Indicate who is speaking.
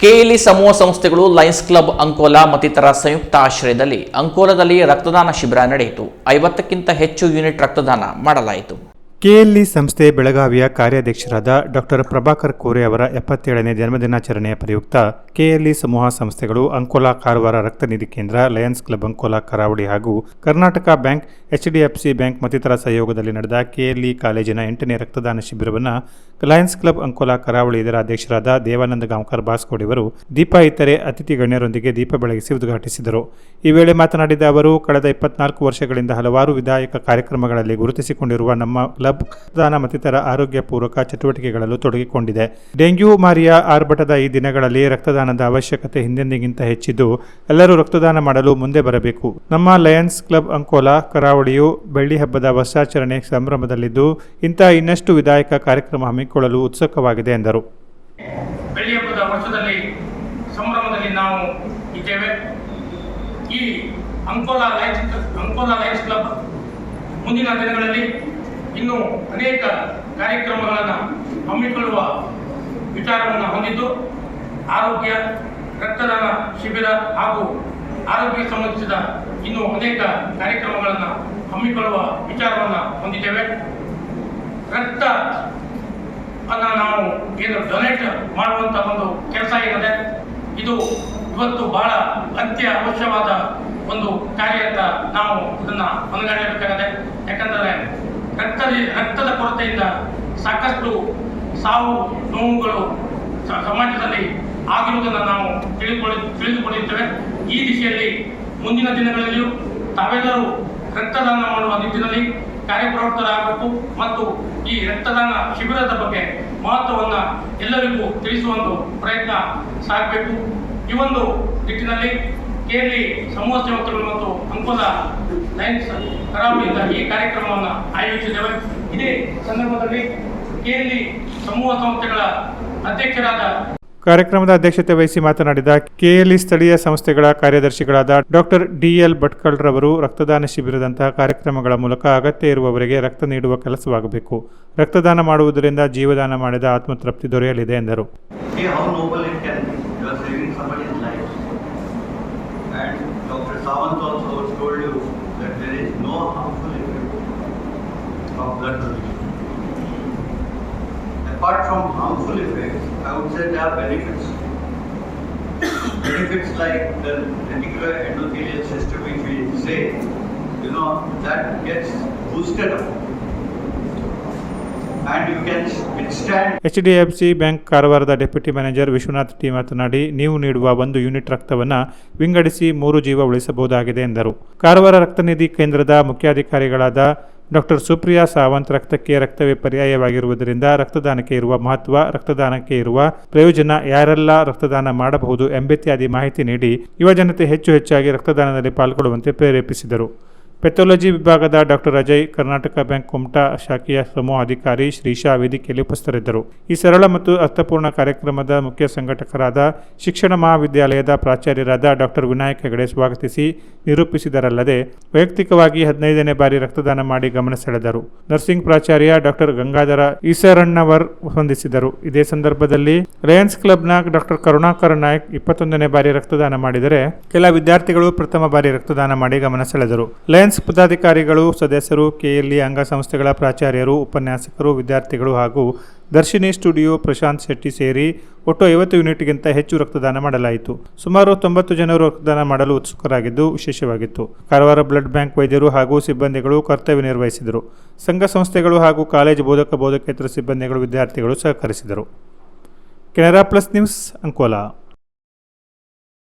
Speaker 1: KLE ಸಮೂಹ ಸಂಸ್ಥೆಗಳು, Lions club, Ankola ಮತ್ತಿತರ ಸಂಯುಕ್ತ ಆಶ್ರಯದಲ್ಲಿ ಅಂಕೋಲಾದಲ್ಲಿ ರಕ್ತದಾನ ಶಿಬಿರ ನಡೆಯಿತು. ಐವತ್ತಕ್ಕಿಂತ ಹೆಚ್ಚು ಯೂನಿಟ್ ರಕ್ತದಾನ ಮಾಡಲಾಯಿತು.
Speaker 2: ಕೆಎಲ್ಇ ಸಂಸ್ಥೆ ಬೆಳಗಾವಿಯ ಕಾರ್ಯಾಧ್ಯಕ್ಷರಾದ ಡಾಕ್ಟರ್ ಪ್ರಭಾಕರ್ ಕೋರೆ ಅವರ ಎಪ್ಪತ್ತೇಳನೇ ಜನ್ಮದಿನಾಚರಣೆಯ ಪ್ರಯುಕ್ತ ಕೆಎಲ್ಇ ಸಮೂಹ ಸಂಸ್ಥೆಗಳು, ಅಂಕೋಲಾ ಕಾರವಾರ ರಕ್ತ ನಿಧಿ ಕೇಂದ್ರ, ಲಯನ್ಸ್ ಕ್ಲಬ್, ಅಂಕೋಲಾ ಕರಾವಳಿ ಹಾಗೂ ಕರ್ನಾಟಕ ಬ್ಯಾಂಕ್ ಎಚ್ಡಿಎಫ್ಸಿ ಬ್ಯಾಂಕ್ ಮತ್ತಿತರ ಸಹಯೋಗದಲ್ಲಿ ನಡೆದ ಕೆಎಲ್ಇ ಕಾಲೇಜಿನ ಎಂಟನೇ ರಕ್ತದಾನ ಶಿಬಿರವನ್ನು ಲಯನ್ಸ್ ಕ್ಲಬ್ ಅಂಕೋಲಾ ಕರಾವಳಿ ಇದರ ಅಧ್ಯಕ್ಷರಾದ ದೇವಾನಂದ ಗಾಂವ್ಕರ್ ಬಾಸ್ಕೋಡಿವರು ದೀಪ ಇತರೆ ಅತಿಥಿ ಗಣ್ಯರೊಂದಿಗೆ ದೀಪ ಬೆಳಗಿಸಿ ಉದ್ಘಾಟಿಸಿದರು. ಈ ವೇಳೆ ಮಾತನಾಡಿದ ಅವರು, ಕಳೆದ ಇಪ್ಪತ್ನಾಲ್ಕು ವರ್ಷಗಳಿಂದ ಹಲವಾರು ವಿಧಾಯಕ ಕಾರ್ಯಕ್ರಮಗಳಲ್ಲಿ ಗುರುತಿಸಿಕೊಂಡಿರುವ ನಮ್ಮ ಕ್ಲಬ್ ರಕ್ತದಾನ ಮತ್ತಿತರ ಆರೋಗ್ಯ ಪೂರಕ ಚಟುವಟಿಕೆಗಳಲ್ಲೂ ತೊಡಗಿಕೊಂಡಿದೆ. ಡೆಂಗ್ಯೂ ಮಾರಿಯ ಆರ್ಭಟದ ಈ ದಿನಗಳಲ್ಲಿ ರಕ್ತದಾನದ ಅವಶ್ಯಕತೆ ಹಿಂದೆಂದಿಗಿಂತ ಹೆಚ್ಚಿದ್ದು, ಎಲ್ಲರೂ ರಕ್ತದಾನ ಮಾಡಲು ಮುಂದೆ ಬರಬೇಕು. ನಮ್ಮ ಲಯನ್ಸ್ ಕ್ಲಬ್ ಅಂಕೋಲಾ ಕರಾವಳಿಯು ಬೆಳ್ಳಿ ಹಬ್ಬದ ವರ್ಷಾಚರಣೆ ಸಂಭ್ರಮದಲ್ಲಿದ್ದು ಇಂತಹ ಇನ್ನಷ್ಟು ವಿಧಾಯಕ ಕಾರ್ಯಕ್ರಮ ಹಮ್ಮಿಕೊಳ್ಳಲು ಉತ್ಸುಕವಾಗಿದೆ ಎಂದರು.
Speaker 3: ಹಬ್ಬದ ವರ್ಷದಲ್ಲಿ ಸಂಭ್ರಮದಲ್ಲಿ ನಾವು ಇದ್ದೇವೆ. ಈ Ankola lines Ankola lions club ಮುಂದಿನ ದಿನಗಳಲ್ಲಿ ಇನ್ನೂ ಅನೇಕ ಕಾರ್ಯಕ್ರಮಗಳನ್ನು ಹಮ್ಮಿಕೊಳ್ಳುವ ವಿಚಾರವನ್ನು ಹೊಂದಿದ್ದು, ಆರೋಗ್ಯ, ರಕ್ತದಾನ ಶಿಬಿರ ಹಾಗೂ ಆರೋಗ್ಯಕ್ಕೆ ಸಂಬಂಧಿಸಿದ ಇನ್ನೂ ಅನೇಕ ಕಾರ್ಯಕ್ರಮಗಳನ್ನು ಹಮ್ಮಿಕೊಳ್ಳುವ ವಿಚಾರವನ್ನು ಹೊಂದಿದ್ದೇವೆ. ರಕ್ತ ಅನ್ನ ನಾವು ಏನು ಡೊನೇಟ್ ಮಾಡುವಂಥ ಒಂದು ಕೆಲಸ ಏನಿದೆ, ಇದು ಇವತ್ತು ಬಹಳ ಅತ್ಯ ಅವಶ್ಯವಾದ ಒಂದು ಕಾರ್ಯ ಅಂತ ನಾವು ಇದನ್ನ ಮನಗಾಣಬೇಕಾಗಿದೆ ಯಾಕಂದರೆ ರಕ್ತದ ರಕ್ತದ ಕೊರತೆಯಿಂದ ಸಾಕಷ್ಟು ಸಾವು ನೋವುಗಳು ಸಮಾಜದಲ್ಲಿ ಆಗಿರುವುದನ್ನು ನಾವು ತಿಳಿದುಕೊಳ್ಳಿ, ತಿಳಿದುಕೊಳ್ಳುತ್ತೇವೆ. ಈ ದಿಶೆಯಲ್ಲಿ ಮುಂದಿನ ದಿನಗಳಲ್ಲಿಯೂ ತಾವೆಲ್ಲರೂ ರಕ್ತದಾನ ಮಾಡುವ ನಿಟ್ಟಿನಲ್ಲಿ ಕಾರ್ಯಪ್ರವೃತ್ತರಾಗಬೇಕು ಮತ್ತು ಈ ರಕ್ತದಾನ ಶಿಬಿರದ ಬಗ್ಗೆ ಮಹತ್ವವನ್ನು ಎಲ್ಲರಿಗೂ ತಿಳಿಸುವ ಒಂದು ಪ್ರಯತ್ನ ಸಾಗಬೇಕು. ಈ ಒಂದು ನಿಟ್ಟಿನಲ್ಲಿ ಕೇರಳಿ ಸಮೂಹ ಮತ್ತು ಅಂಕೋಲ ಲಯನ್ಸ್ ಕರಾವಳಿಯಿಂದ ಈ ಕಾರ್ಯಕ್ರಮವನ್ನು ಆಯೋಜಿಸಿದ್ದೇವೆ ಇದೇ ಸಂದರ್ಭದಲ್ಲಿ ಕೇರಳಿ ಸಮೂಹ ಸಂಸ್ಥೆಗಳ ಅಧ್ಯಕ್ಷರಾದ
Speaker 2: ಕಾರ್ಯಕ್ರಮದ ಅಧ್ಯಕ್ಷತೆ ವಹಿಸಿ ಮಾತನಾಡಿದ ಕೆಎಲ್ಇ ಸ್ಥಳೀಯ ಸಂಸ್ಥೆಗಳ ಕಾರ್ಯದರ್ಶಿಗಳಾದ ಡಾಕ್ಟರ್ ಡಿಎಲ್ ಭಟ್ಕಳ್ರವರು ರಕ್ತದಾನ ಶಿಬಿರದಂತಹ ಕಾರ್ಯಕ್ರಮಗಳ ಮೂಲಕ ಅಗತ್ಯ ಇರುವವರಿಗೆ ರಕ್ತ ನೀಡುವ ಕೆಲಸವಾಗಬೇಕು. ರಕ್ತದಾನ ಮಾಡುವುದರಿಂದ ಜೀವದಾನ ಮಾಡಿದ ಆತ್ಮತೃಪ್ತಿ ದೊರೆಯಲಿದೆ ಎಂದರು.
Speaker 4: Apart from harmful effects, I would say there are benefits. benefits like the reticular endothelial system, which we say, you know, that gets boosted up. And you can
Speaker 2: see bank ಕಾರವಾರದ ಡೆಪ್ಯೂಟಿ ಮ್ಯಾನೇಜರ್ ವಿಶ್ವನಾಥ್ ಟಿ ಮಾತನಾಡಿ ನೀವು ನೀಡುವ ಒಂದು unit ರಕ್ತವನ್ನು ವಿಂಗಡಿಸಿ ಮೂರು ಜೀವ ಉಳಿಸಬಹುದಾಗಿದೆ ಎಂದರು ಕಾರವಾರ ರಕ್ತನಿಧಿ ಕೇಂದ್ರದ ಮುಖ್ಯಾಧಿಕಾರಿಗಳಾದ ಡಾಕ್ಟರ್ ಸುಪ್ರಿಯಾ ಸಾವಂತ್ ರಕ್ತಕ್ಕೆ ರಕ್ತವೇ ಪರ್ಯಾಯವಾಗಿರುವುದರಿಂದ ರಕ್ತದಾನಕ್ಕೆ ಇರುವ ಮಹತ್ವ, ರಕ್ತದಾನಕ್ಕೆ ಇರುವ ಪ್ರಯೋಜನ ಯಾರೆಲ್ಲ ರಕ್ತದಾನ ಮಾಡಬಹುದು ಎಂಬಿತ್ಯಾದಿ ಮಾಹಿತಿ ನೀಡಿ ಯುವಜನತೆ ಹೆಚ್ಚು ಹೆಚ್ಚಾಗಿ ರಕ್ತದಾನದಲ್ಲಿ ಪಾಲ್ಗೊಳ್ಳುವಂತೆ ಪ್ರೇರೇಪಿಸಿದರು. ಪೆಥಾಲಜಿ ವಿಭಾಗದ ಡಾಕ್ಟರ್ ಅಜಯ್, ಕರ್ನಾಟಕ ಬ್ಯಾಂಕ್ ಕುಮಟಾ ಶಾಖೆಯ ಸಮೂಹ ಅಧಿಕಾರಿ ಶ್ರೀಶಾ ವೇದಿಕೆಯಲ್ಲಿ ಉಪಸ್ಥಿತರಿದ್ದರು. ಈ ಸರಳ ಮತ್ತು ಅರ್ಥಪೂರ್ಣ ಕಾರ್ಯಕ್ರಮದ ಮುಖ್ಯ ಸಂಘಟಕರಾದ ಶಿಕ್ಷಣ ಮಹಾವಿದ್ಯಾಲಯದ ಪ್ರಾಚಾರ್ಯರಾದ ಡಾಕ್ಟರ್ ವಿನಾಯಕ್ ಹೆಗಡೆ ಸ್ವಾಗತಿಸಿ ನಿರೂಪಿಸಿದರಲ್ಲದೆ ವೈಯಕ್ತಿಕವಾಗಿ ಹದಿನೈದನೇ ಬಾರಿ ರಕ್ತದಾನ ಮಾಡಿ ಗಮನ ಸೆಳೆದರು. ನರ್ಸಿಂಗ್ ಪ್ರಾಚಾರ್ಯ ಡಾಕ್ಟರ್ ಗಂಗಾಧರ ಈಸರಣ್ಣವರ್ ಹೊಂದಿಸಿದರು. ಇದೇ ಸಂದರ್ಭದಲ್ಲಿ ಲಯನ್ಸ್ ಕ್ಲಬ್ನ ಡಾಕ್ಟರ್ ಕರುಣಾಕರ ನಾಯಕ್ ಇಪ್ಪತ್ತೊಂದನೇ ಬಾರಿ ರಕ್ತದಾನ ಮಾಡಿದರೆ ಕೆಲ ವಿದ್ಯಾರ್ಥಿಗಳು ಪ್ರಥಮ ಬಾರಿ ರಕ್ತದಾನ ಮಾಡಿ ಗಮನ ಸೆಳೆದರು. ಲಯನ್ಸ್ ಪದಾಧಿಕಾರಿಗಳು, ಸದಸ್ಯರು, ಕೆಎಲ್ಇ ಅಂಗಸಂಸ್ಥೆಗಳ ಪ್ರಾಚಾರ್ಯರು, ಉಪನ್ಯಾಸಕರು, ವಿದ್ಯಾರ್ಥಿಗಳು ಹಾಗೂ ದರ್ಶಿನಿ ಸ್ಟುಡಿಯೋ ಪ್ರಶಾಂತ್ ಶೆಟ್ಟಿ ಸೇರಿ ಒಟ್ಟು ಐವತ್ತು ಯೂನಿಟ್ಗಿಂತ ಹೆಚ್ಚು ರಕ್ತದಾನ ಮಾಡಲಾಯಿತು. ಸುಮಾರು ತೊಂಬತ್ತು ಜನರು ರಕ್ತದಾನ ಮಾಡಲು ಉತ್ಸುಕರಾಗಿದ್ದು ವಿಶೇಷವಾಗಿತ್ತು. ಕಾರವಾರ ಬ್ಲಡ್ ಬ್ಯಾಂಕ್ ವೈದ್ಯರು ಹಾಗೂ ಸಿಬ್ಬಂದಿಗಳು ಕರ್ತವ್ಯ ನಿರ್ವಹಿಸಿದರು. ಸಂಘ ಸಂಸ್ಥೆಗಳು ಹಾಗೂ ಕಾಲೇಜು ಬೋಧಕ ಬೋಧಕೇತರ ಸಿಬ್ಬಂದಿಗಳು ವಿದ್ಯಾರ್ಥಿಗಳು ಸಹಕರಿಸಿದರು. Canara plus news Ankola